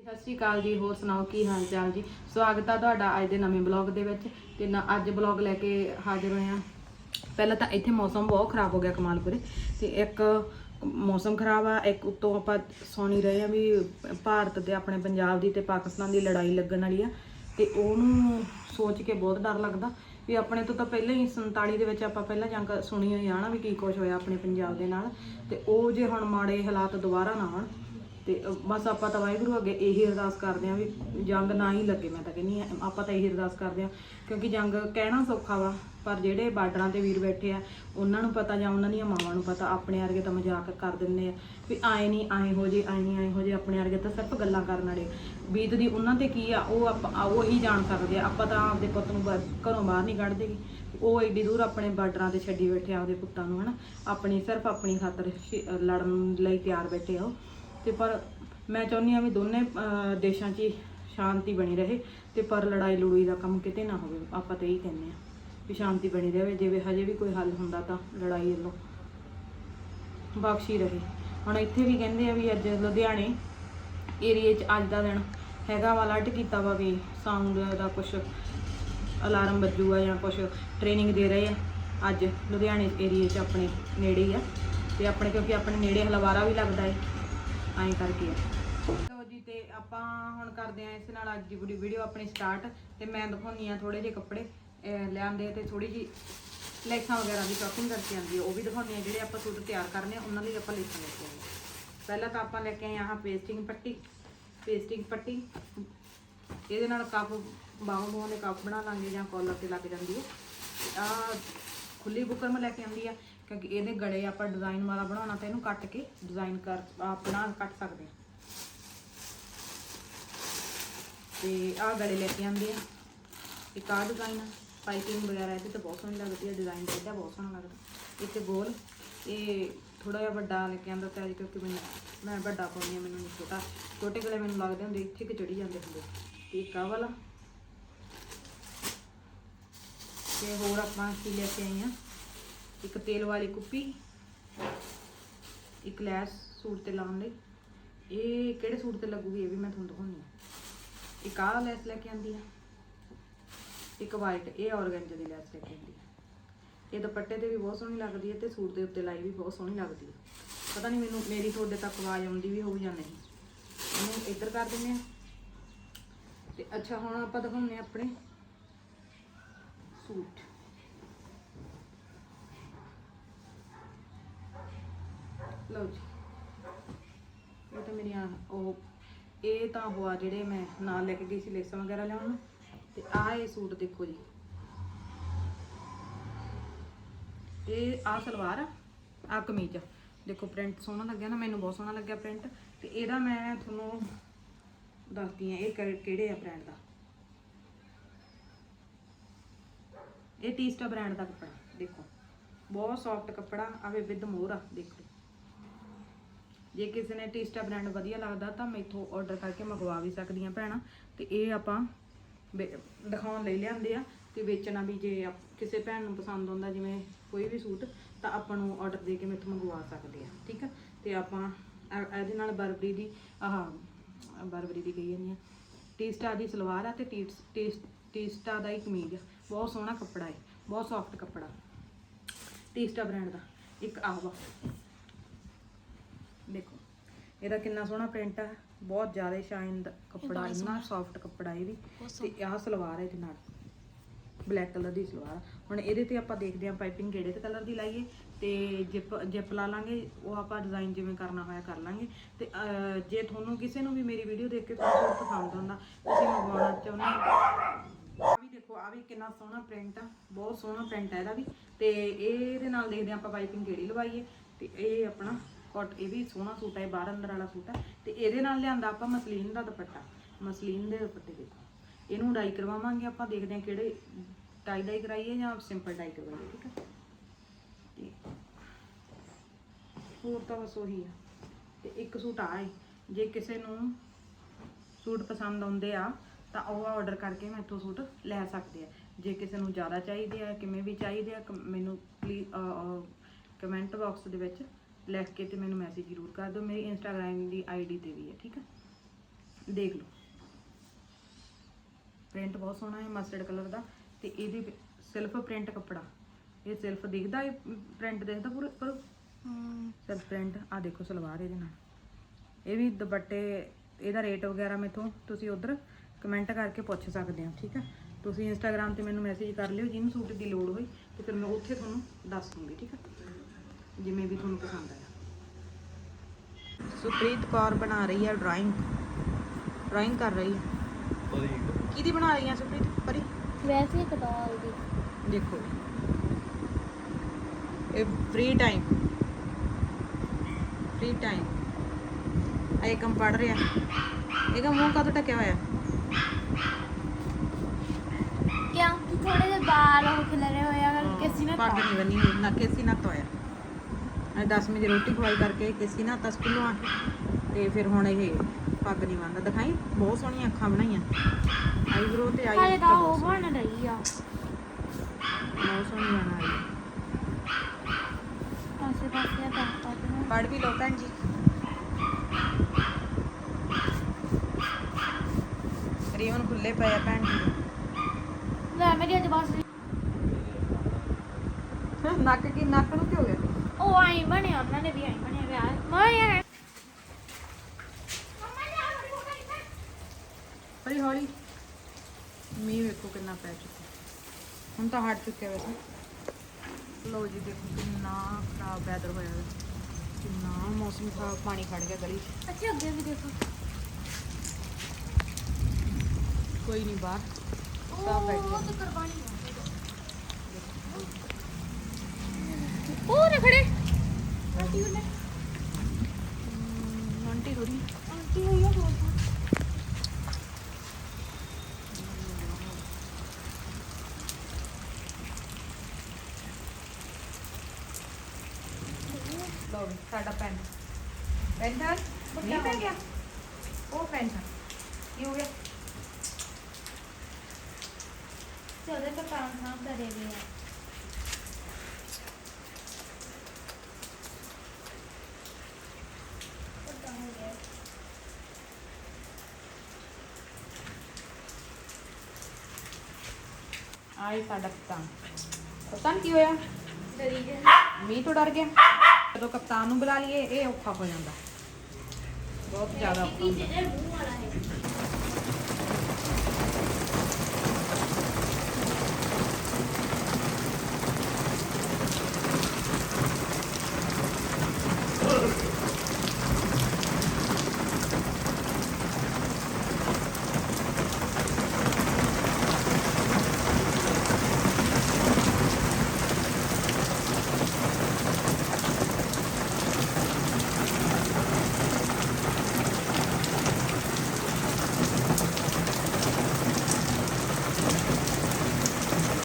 ਸਤਿ ਸ਼੍ਰੀ ਅਕਾਲ ਜੀ, ਹੋਰ ਸੁਣਾਓ ਕੀ ਹਾਲ ਚਾਲ ਜੀ? ਸਵਾਗਤ ਆ ਤੁਹਾਡਾ ਅੱਜ ਦੇ ਨਵੇਂ ਬਲੌਗ ਦੇ ਵਿੱਚ ਤੇ ਨਾ ਅੱਜ ਬਲੌਗ ਲੈ ਕੇ ਹਾਜ਼ਰ ਹੋਏ ਆ। ਪਹਿਲਾਂ ਤਾਂ ਇੱਥੇ ਮੌਸਮ ਬਹੁਤ ਖਰਾਬ ਹੋ ਗਿਆ ਕਮਾਲਪੁਰੇ ਤੇ ਇੱਕ ਮੌਸਮ ਖਰਾਬ ਆ, ਇੱਕ ਉੱਤੋਂ ਆਪਾਂ ਸੁਣੀ ਰਹੇ ਆ ਵੀ ਭਾਰਤ ਤੇ ਆਪਣੇ ਪੰਜਾਬ ਦੀ ਤੇ ਪਾਕਿਸਤਾਨ ਦੀ ਲੜਾਈ ਲੱਗਣ ਵਾਲੀ ਆ ਤੇ ਉਹਨੂੰ ਸੋਚ ਕੇ ਬਹੁਤ ਡਰ ਲੱਗਦਾ ਵੀ ਆਪਣੇ ਤੋਂ ਤਾਂ ਪਹਿਲਾਂ ਹੀ 47 ਦੇ ਵਿੱਚ ਆਪਾਂ ਪਹਿਲਾਂ ਜੰਗ ਸੁਣੀ ਹੋਈ ਆ ਨਾ ਵੀ ਕੀ ਕੁਝ ਹੋਇਆ ਆਪਣੇ ਪੰਜਾਬ ਦੇ ਨਾਲ ਤੇ ਉਹ ਜੇ ਹੁਣ ਮਾੜੇ ਹਾਲਾਤ ਦੁਬਾਰਾ ਨਾ ਆਉਣ ਤੇ ਬਸ ਆਪਾਂ ਤਾਂ ਵਾਹਿਗੁਰੂ ਅੱਗੇ ਇਹੀ ਅਰਦਾਸ ਕਰਦੇ ਆਂ ਵੀ ਜੰਗ ਨਾ ਹੀ ਲੱਗੇ, ਮੈਂ ਤਾਂ ਕਹਿੰਨੀ ਆ ਆਪਾਂ ਤਾਂ ਇਹੀ ਅਰਦਾਸ ਕਰਦੇ ਆਂ ਕਿਉਂਕਿ ਜੰਗ ਕਹਿਣਾ ਸੌਖਾ ਵਾ, ਪਰ ਜਿਹੜੇ ਬਾਰਡਰਾਂ ਤੇ ਵੀਰ ਬੈਠੇ ਆ, ਉਹਨਾਂ ਨੂੰ ਪਤਾ ਜਾਂ ਉਹਨਾਂ ਦੀਆਂ ਮਾਵਾਂ ਨੂੰ ਪਤਾ, ਆਪਣੇ ਵਰਗੇ ਤਾਂ ਮਜ਼ਾਕ ਕਰ ਦਿੰਦੇ ਆ, ਵੀ ਆਏ ਨਹੀਂ ਆਏ ਹੋ ਜੇ, ਆਏ ਨਹੀਂ ਆਏ ਹੋ ਜੇ, ਆਪਣੇ ਵਰਗੇ ਤਾਂ ਸਿਰਫ ਗੱਲਾਂ ਕਰਨ ਵਾਲੇ ਬੀਤਦੀ ਉਹਨਾਂ ਤੇ ਕੀ ਆ, ਉਹ ਆਪਾਂ, ਆ, ਉਹ ਹੀ ਜਾਣ ਸਕਦੇ ਆ, ਆਪਾਂ ਤਾਂ ਆਪਦੇ ਪੁੱਤ ਨੂੰ ਬ- ਘਰੋਂ ਬਾਹਰ ਨਹੀਂ ਕੱਢਦੇ ਉਹ ਏਡੀ ਦੂਰ ਆਪਣੇ ਬਾਰਡਰਾਂ ਤੇ ਛੱਡੀ ਬੈਠੇ ਆ ਆਪਦੇ ਪੁੱਤਾਂ ਨੂੰ, ਹਨਾ, ਆਪਣੀ ਸਿਰਫ ਆਪਣੀ ਖਾਤਰ ਲੜਨ ਲਈ ਤਿਆਰ ਬੈਠੇ ਆ ਉਹ। ਤੇ ਪਰ ਮੈਂ ਚਾਹੁੰਦੀ ਆ ਵੀ ਦੋਨੇ ਅਹ, ਦੇਸ਼ਾਂ 'ਚ ਹੀ ਸ਼ਾਂਤੀ ਬਣੀ ਰਹੇ ਤੇ ਪਰ ਲੜਾਈ ਲੜੂਈ ਦਾ ਕੰਮ ਕਿਤੇ ਨਾ ਹੋਵੇ ਆਪਾਂ ਤਾਂ ਇਹੀ ਕਹਿੰਦੇ ਆ ਵੀ ਸ਼ਾਂਤੀ ਬਣੀ ਰਹੇ ਜਿਵੇਂ ਹਜੇ ਵੀ ਕੋਈ ਹੱਲ ਹੁੰਦਾ ਤਾਂ ਲੜਾਈ ਵੱਲੋਂ ਬਖਸ਼ੀ ਰਹੇ। ਹੁਣ ਇੱਥੇ ਵੀ ਕਹਿੰਦੇ ਆ ਵੀ ਅੱਜ ਲੁਧਿਆਣੇ ਏਰੀਏ 'ਚ ਅੱਜ ਦਾ ਦਿਨ ਹੈਗਾ ਵਾ ਅਲਰਟ ਕੀਤਾ ਵਾ ਵੀ ਸਾਊਂਡ ਦਾ ਕੁਛ ਅਲਾਰਮ ਵੱਜੂਗਾ ਜਾਂ ਕੁਛ ਟ੍ਰੇਨਿੰਗ ਦੇ ਰਹੇ ਆ। ਅੱਜ ਲੁਧਿਆਣੇ ਏਰੀਏ 'ਚ ਆਪਣੇ ਨੇੜੇ ਹੀ ਆ ਤੇ ਆਪਣੇ ਕਿਉਂਕਿ ਆਪਣੇ ਨੇੜੇ ਹਲਵਾਰਾ ਵੀ ਲੱਗਦਾ ਏ। ਐਂ ਕਰਕੇ ਆ। ਜੀ, ਤੇ ਆਪਾਂ ਹੁਣ ਕਰਦੇ ਆ ਇਸ ਨਾਲ ਅੱਜ ਦੀ ਪੂਰੀ ਵੀਡੀਓ ਆਪਣੀ ਸਟਾਰਟ ਤੇ ਮੈਂ ਦਿਖਾਉਣੀ ਆ ਥੋੜੇ ਜਿਹੇ ਕੱਪੜੇ ਅਹ ਲਿਆਂਦੇ ਆ ਤੇ ਥੋੜੀ ਜੀ ਲੈਸਾਂ ਵਗੈਰਾ ਦੀ ਸ਼ਾਪਿੰਗ ਕਰਕੇ ਆਂਦੀ ਆ। ਉਹ ਵੀ ਦਿਖਾਉਣੀ ਆ, ਜਿਹੜੇ ਆਪਾਂ ਸੂਟ ਤਿਆਰ ਕਰਨੇ ਆ, ਉਹਨਾਂ ਲਈ ਆਪਾਂ ਲੈਸਾਂ ਲੈ ਕੇ ਆਏ ਪਹਿਲਾਂ ਤਾਂ ਆਪਾਂ ਲੈ ਕੇ ਆਏ ਆਹ ਪੇਸਟਿੰਗ ਪੱਟੀ ਪੇਸਟਿੰਗ ਪੱਟੀ। ਇਹਦੇ ਨਾਲ ਕੱਪ ਬਾਹਾਂ ਬੂਹਾਂ ਦੇ ਕੱਪ ਬਣਾ ਲਾਂਗੇ ਜਾਂ ਕਾਲਰ ਤੇ ਲੱਗ ਜਾਂਦੀ ਹੈ ਆ ਖੁੱਲੀ ਬੁਕਰਮ ਲੈ ਕੇ ਆਂਦੀ ਆ। ਕਿਉਂਕਿ ਇਹਦੇ ਗਲੇ ਆਪਾਂ ਡਿਜ਼ਾਈਨ ਵਾਲਾ ਬਣਾਉਣਾ ਤਾਂ ਇਹਨੂੰ ਕੱਟ ਕੇ ਡਿਜ਼ਾਈਨ ਕਰ ਆਪਣਾ ਕੱਟ ਸਕਦੇ ਹਾਂ। ਤੇ ਆਹ ਗਲੇ ਲੈ ਕੇ ਆਂਦੇ ਆ। ਇੱਕ ਆਹ ਡਿਜ਼ਾਈਨ ਪਾਈਪਿੰਗ ਵਗੈਰਾ ਇਹਦੇ ਤੇ ਬਹੁਤ ਸੋਹਣੀ ਲੱਗਦੀ ਹੈ ਡਿਜ਼ਾਈਨ ਇਹਦਾ ਬਹੁਤ ਸੋਹਣਾ ਲੱਗਦਾ। ਇੱਕ ਗੋਲ ਇਹ ਥੋੜਾ ਜਿਹਾ ਵੱਡਾ ਲੈ ਕੇ ਆਂਦਾ ਤਾਂ ਕਿਉਂਕਿ ਮੈਨੂੰ ਮੈਂ ਵੱਡਾ ਪਾਉਂਦੀ ਹਾਂ, ਮੈਨੂੰ ਨਹੀਂ ਛੋਟਾ। ਛੋਟੇ ਗਲੇ ਮੈਨੂੰ ਲੱਗਦੇ ਹੁੰਦੇ ਇੱਥੇ ਕਿ ਚੜੀ ਜਾਂਦੇ ਹੁੰਦੇ। ਤੇ ਇੱਕ ਆਹ ਵਾਲਾ। ਤੇ ਹੋਰ ਆਪਾਂ ਕੀ ਲੈ ਕੇ ਆਏ ਆ? ਇੱਕ ਤੇਲ ਵਾਲੀ ਕੁੱਪੀ, ਇੱਕ ਲੈਸ ਸੂਟ ਤੇ ਲਾਉਣ ਲਈ। ਇਹ ਕਿਹੜੇ ਸੂਟ ਤੇ ਲੱਗੂਗੀ ਇਹ ਵੀ ਮੈਂ ਤੁਹਾਨੂੰ ਦਿਖਾਉਣੀ ਆ ਇੱਕ ਆਹ ਲੈਸ ਲੈ ਕੇ ਆਂਦੀ ਆ, ਇੱਕ ਵਾਈਟ ਇਹ ਔਰਗੈਂਜਾ ਦੀ ਲੈਸ ਲੈ ਕੇ ਆਂਦੀ ਆ। ਇਹ ਦੁਪੱਟੇ ਤੇ ਵੀ ਬਹੁਤ ਸੋਹਣੀ ਲੱਗਦੀ ਹੈ ਤੇ ਸੂਟ ਦੇ ਉੱਤੇ ਲਾਈ ਵੀ ਬਹੁਤ ਸੋਹਣੀ ਲੱਗਦੀ ਹੈ ਪਤਾ ਨਹੀਂ ਮੈਨੂੰ, ਮੇਰੀ ਤੁਹਾਡੇ ਤੱਕ ਆਵਾਜ਼ ਆਉਂਦੀ ਵੀ ਹੋਊ ਜਾਂ ਨਹੀਂ। ਇਹਨੂੰ ਇੱਧਰ ਕਰ ਦਿੰਦੇ ਆ। ਤੇ ਅੱਛਾ, ਹੁਣ ਆਪਾਂ ਦਿਖਾਉਂਦੇ ਆ ਆਪਣੇ ਸੂਟ। ਲਓ ਜੀ। ਇਹ ਤਾਂ ਮੇਰੀਆਂ ਉਹ, ਇਹ ਤਾਂ ਹੋਆ ਜਿਹੜੇ ਮੈਂ ਨਾਲ ਲੈ ਕੇ ਗਈ ਸੀ ਲੇਸਾਂ ਵਗੈਰਾ ਲਿਆਉਣ। ਨੂੰ ਤੇ ਆਹ ਇਹ ਸੂਟ ਦੇਖੋ ਜੀ। ਇਹ ਆ ਸਲਵਾਰ ਆ ਆ ਕਮੀਜ਼ ਆ। ਦੇਖੋ ਪ੍ਰਿੰਟ ਸੋਹਣਾ ਲੱਗਿਆ ਨਾ, ਮੈਨੂੰ ਬਹੁਤ ਸੋਹਣਾ ਲੱਗਿਆ ਪ੍ਰਿੰਟ। ਤੇ ਇਹਦਾ ਮੈਂ ਤੁਹਾਨੂੰ ਦੱਸਦੀ ਆ ਇਹ ਕਿਹੜੇ ਆ ਬ੍ਰਾਂਡ ਦਾ? ਇਹ ਟੀਸਟਾ ਬ੍ਰਾਂਡ ਦਾ ਕੱਪੜਾ, ਦੇਖੋ। ਬਹੁਤ ਸੌਫਟ ਕੱਪੜਾ ਆਵੇ ਵਿਦ ਮੋਹਰ ਆ ਦੇਖੋ। ਜੇ ਕਿਸੇ ਨੇ ਟੇਸਟਾ ਬ੍ਰਾਂਡ ਵਧੀਆ ਲੱਗਦਾ ਤਾਂ ਮੈਥੋਂ ਆਰਡਰ ਕਰਕੇ ਮੰਗਵਾ ਵੀ ਸਕਦੀਆਂ ਭੈਣਾਂ। ਤੇ ਇਹ ਆਪਾਂ ਵੇ- ਦਿਖਾਉਣ ਲਈ ਲਿਆਂਦੇ ਆ ਤੇ ਵੇਚਣਾ ਵੀ ਜੇ ਆਪ- ਕਿਸੇ ਭੈਣ ਨੂੰ ਪਸੰਦ ਆਉਂਦਾ ਜਿਵੇਂ ਕੋਈ ਵੀ ਸੂਟ, ਤਾਂ ਆਪਾਂ ਨੂੰ ਆਰਡਰ ਦੇ ਕੇ ਮੈਥੋਂ ਮੰਗਵਾ ਸਕਦੇ ਆ ਠੀਕ ਆ? ਤੇ ਆਪਾਂ ਇਹਦੇ ਨਾਲ ਬਰਬਰੀ ਦੀ ਆਹ, ਬਰਬਰੀ ਦੀ ਕਹੀ ਜਾਂਦੀ ਆ। ਟੇਸਟਾ ਦੀ ਸਲਵਾਰ ਆ ਤੇ ਟੀਸ- ਟੇਸਟਾ ਦਾ ਹੀ ਕਮੀਜ਼ ਆ। ਬਹੁਤ ਸੋਹਣਾ ਕੱਪੜਾ ਹੈ ਬਹੁਤ ਸੌਫਟ ਕੱਪੜਾ। ਟੇਸਟਾ ਬ੍ਰਾਂਡ ਦਾ। ਇੱਕ ਆਹ ਵਾ। ਦੇਖੋ ਇਹਦਾ ਕਿੰਨਾ ਸੋਹਣਾ ਪ੍ਰਿੰਟ ਹੈ ਬਹੁਤ ਜ਼ਿਆਦਾ ਸ਼ਾਈਨ ਦਾ ਕੱਪੜਾ ਇੰਨਾ ਸੌਫਟ ਕੱਪੜਾ ਇਹ ਵੀ। ਤੇ ਆਹ ਸਲਵਾਰ ਹੈ ਇਹਦੇ ਨਾਲ। ਬਲੈਕ ਕਲਰ ਦੀ ਸਲਵਾਰ ਆ। ਹੁਣ ਇਹਦੇ ਤੇ ਆਪਾਂ ਦੇਖਦੇ ਹਾਂ ਪਾਈਪਿੰਗ ਕਿਹੜੇ ਤੇ ਕਲਰ ਦੀ ਲਾਈਏ। ਤੇ ਜਿਪ ਜਿਪ ਲਾ ਲਾਂਗੇ ਉਹ ਆਪਾਂ ਡਿਜ਼ਾਈਨ ਜਿਵੇਂ ਕਰਨਾ ਹੋਇਆ ਕਰ ਲਾਂਗੇ। ਤੇ ਜੇ ਤੁਹਾਨੂੰ ਕਿਸੇ ਨੂੰ ਵੀ ਮੇਰੀ ਵੀਡੀਓ ਦੇਖ ਕੇ ਤੁਹਾਨੂੰ ਸੂਟ ਪਸੰਦ ਆਉਂਦਾ ਤੁਸੀਂ ਮੰਗਵਾਉਣਾ ਚਾਹੁੰਦੇ ਹੋ। ਆ ਵੀ ਦੇਖੋ ਆ ਵੀ ਕਿੰਨਾ ਸੋਹਣਾ ਪ੍ਰਿੰਟ ਆ ਬਹੁਤ ਸੋਹਣਾ ਪ੍ਰਿੰਟ ਹੈ ਇਹਦਾ ਵੀ। ਤੇ ਇਹਦੇ ਨਾਲ ਦੇਖਦੇ ਹਾਂ ਆਪਾਂ ਪਾਈਪਿੰਗ ਕਿਹੜੀ ਲਵਾਈਏ। ਤੇ ਇਹ ਆਪਣਾ ਕੋਟ, ਇਹ ਵੀ ਸੋਹਣਾ ਸੂਟ ਹੈ ਬਾਹਰ ਅੰਦਰ ਵਾਲਾ ਸੂਟ ਹੈ। ਤੇ ਇਹਦੇ ਨਾਲ ਲਿਆਂਦਾ ਆਪਾਂ ਮਸਲੀਨ ਦਾ ਦੁਪੱਟਾ, ਮਸਲੀਨ ਦੇ ਦੁਪੱਟੇ ਦੇਖੋ ਇਹਨੂੰ ਡਾਈ ਕਰਵਾਵਾਂਗੇ ਆਪਾਂ, ਦੇਖਦੇ ਹਾਂ ਕਿਹੜੇ ਟਾਈ ਡਾਈ ਕਰਾਈਏ ਜਾਂ ਸਿੰਪਲ ਡਾਈ ਕਰਵਾਈਏ, ਠੀਕ ਹੈ? ਤੇ ਹੋਰ ਤਾਂ ਬਸ ਉਹੀ ਆ। ਤੇ ਇੱਕ ਸੂਟ ਆ ਹੈ ਜੇ ਕਿਸੇ ਨੂੰ ਸੂਟ ਪਸੰਦ ਆਉਂਦੇ ਆ, ਤਾਂ ਉਹ ਆਰਡਰ ਕਰਕੇ ਮੈਥੋਂ ਸੂਟ ਲੈ ਸਕਦੇ ਆ। ਜੇ ਕਿਸੇ ਨੂੰ ਜ਼ਿਆਦਾ ਚਾਹੀਦੇ ਆ, ਕਿਵੇਂ ਵੀ ਚਾਹੀਦੇ ਆ ਕਮ- ਮੈਨੂੰ ਪਲੀਜ਼ ਕਮੈਂਟ ਬਾਕਸ ਦੇ ਵਿੱਚ ਲਿਖ ਕੇ ਤੇ ਮੈਨੂੰ ਮੈਸੇਜ ਜ਼ਰੂਰ ਕਰ ਦਿਓ। ਮੇਰੀ ਇੰਸਟਾਗ੍ਰam ਦੀ ਆਈਡੀ ਤੇ ਵੀ ਹੈ ਠੀਕ ਹੈ? ਦੇਖ ਲਓ। ਪ੍ਰਿੰਟ ਬਹੁਤ ਸੋਹਣਾ ਹੈ ਮਸਟਰਡ ਕਲਰ ਦਾ ਤੇ ਇਹਦੇ ਸਿਲਫ ਪ੍ਰਿੰਟ ਕੱਪੜਾ। ਇਹ ਸਿਲਫ ਦਿਖਦਾ ਇਹ ਪ੍ਰਿੰਟ ਦਿਖਦਾ ਪੂਰਾ ਪਰ ਸਿਲਫ ਪ੍ਰਿੰਟ ਆ ਦੇਖੋ ਸਲਵਾਰ ਇਹਦੇ ਨਾਲ। ਇਹ ਵੀ ਦੁਪੱਟੇ ਇਹਦਾ ਰੇਟ ਵਗੈਰਾ ਮੇਥੋਂ ਤੁਸੀਂ ਉਧਰ ਕਮੈਂਟ ਕਰਕੇ ਪੁੱਛ ਸਕਦੇ ਹੋ ਠੀਕ ਹੈ? ਤੁਸੀਂ ਇੰਸਟਾਗ੍ਰam ਤੇ ਮੈਨੂੰ ਮੈਸੇਜ ਕਰ ਲਿਓ ਜਿਹਨੂੰ ਸੂਟ ਦੀ ਲੋੜ ਹੋਈ ਤੇ ਫਿਰ ਮੈਂ ਉੱਥੇ ਤੁਹਾਨੂੰ ਦੱਸ ਦੂੰਗੀ ਠੀਕ ਹੈ? ਜਿਵੇਂ ਵੀ ਤੁਹਾਨੂੰ ਪਸੰਦ ਆਇਆ। ਸੁਪ੍ਰੀਤ ਕੌਰ ਬਣਾ ਰਹੀ ਹੈ ਡਰਾਇੰਗ ਡਰਾਇੰਗ ਕਰ ਰਹੀ ਹੈ ਕਿਹਦੀ ਬਣਾ ਰਹੀ ਹੈ ਸੁਪ੍ਰੀਤ? ਪਰੀ। ਵੈਸੇ ਕਟਾਲ ਦੀ। ਦੇਖੋ ਇਹ ਫ੍ਰੀ ਟਾਈਮ ਫ੍ਰੀ ਟਾਈਮ ਇਹ ਕੰਮ ਪੜ ਰਿਹਾ। ਇਹਦਾ ਮੂੰਹ ਕਦੋਂ ਟਕਿਆ ਹੋਇਆ? ਕਿਉਂਕਿ ਥੋੜੇ ਜਿਹੇ ਬਾਲ ਉਹ ਖਿਲਰੇ ਹੋਏ ਆ ਕਿਸੇ ਨੇ ਪੱਗ ਨਹੀਂ ਬੰਨੀ ਹੋਈ ਨਾ ਕਿਸੇ ਨਾ ਤੋਇਆ ਅਜੇ 10 ਵਜੇ ਰੋਟੀ ਖਵਾਈ ਕਰਕੇ ਕਿਸੇ ਨਾ ਤਾਂ ਸਕੂਲੋਂ ਆ ਤੇ ਫਿਰ ਹੁਣ ਇਹ ਪੱਗ ਨਹੀਂ ਬੰਨਦਾ। ਦਿਖਾਈ? ਬਹੁਤ ਸੋਹਣੀਆਂ ਅੱਖਾਂ ਬਣਾਈਆਂ। ਆਈਬ੍ਰੋ ਤੇ ਆਈ ਹਾਲੇ ਤਾਂ ਉਹ ਬਣ ਰਹੀ ਆ। ਬਹੁਤ ਸੋਹਣੀ ਬਣਾ ਰਹੀ ਪਾਸੇ ਤਾਂ ਪੜ ਵੀ ਲਓ ਭੈਣ ਜੀ। ਰੀਵਨ ਖੁੱਲੇ ਪਏ ਆ ਭੈਣ ਜੀ। ਲੈ ਮੇਰੀ ਅੱਜ ਬਸ ਨੱਕ ਕੀ ਨੱਕ ਨੂੰ ਕੀ ਹੋ ਗਿਆ ਉਹ ਆਈ ਬਣਿਆ ਉਹਨਾਂ ਨੇ ਵੀ ਆਈ ਬਣਿਆ ਵਿਆਹ। ਮੈਂ ਯਾਰ ਹੌਲੀ ਹੌਲੀ। ਮੀਂਹ ਵੇਖੋ ਕਿੰਨਾ ਪੈ ਚੁੱਕਾ। ਹੁਣ ਤਾਂ ਹਟ ਚੁੱਕਿਆ ਵੈਸੇ। ਲੋ ਜੀ ਦੇਖੋ ਕਿੰਨਾ ਖਰਾਬ ਵੈਦਰ ਹੋਇਆ ਹੈ ਕਿੰਨਾ ਮੌਸਮ ਖਰਾਬ ਪਾਣੀ ਖੜ ਗਿਆ ਗਲੀ 'ਚ। ਅੱਛਾ ਅੱਗੇ ਵੀ ਦੇਖੋ। ਕੋਈ ਨਹੀਂ ਬਾਹਰ। ਸਭ ਬੈਠੇ ਉਹ ਤਾਂ ਕੁਰਬਾਨੀ ਉਹ ਰਖੜੇ ਆਂਟੀ ਉਹਨੇ ਆਂਟੀ ਥੋੜੀ ਆਂਟੀ ਹੋਈ ਆ ਹੋਰ ਲਓ ਵੀ ਸਾਡਾ ਪੈਨ ਪੈਨ ਨਹੀਂ ਪੈ ਗਿਆ ਉਹ ਪੈਨ ਕੀ ਹੋ ਗਿਆ ਚਲਦੇ ਤਾਂ ਕੰਮ ਕੰਮ ਕਰੇ ਗਏ ਆ ਆਈ ਸਾਡਾ ਕਪਤਾਨ। ਕਪਤਾਨ ਕੀ ਹੋਇਆ? ਡਰੀ ਗਏ ਮੀਂਹ ਤੋਂ ਡਰ ਗਿਆ। ਜਦੋਂ ਕਪਤਾਨ ਨੂੰ ਬੁਲਾ ਲਈਏ ਇਹ ਔਖਾ ਹੋ ਜਾਂਦਾ। ਬਹੁਤ ਜ਼ਿਆਦਾ ਔਖਾ ਹੁੰਦਾ।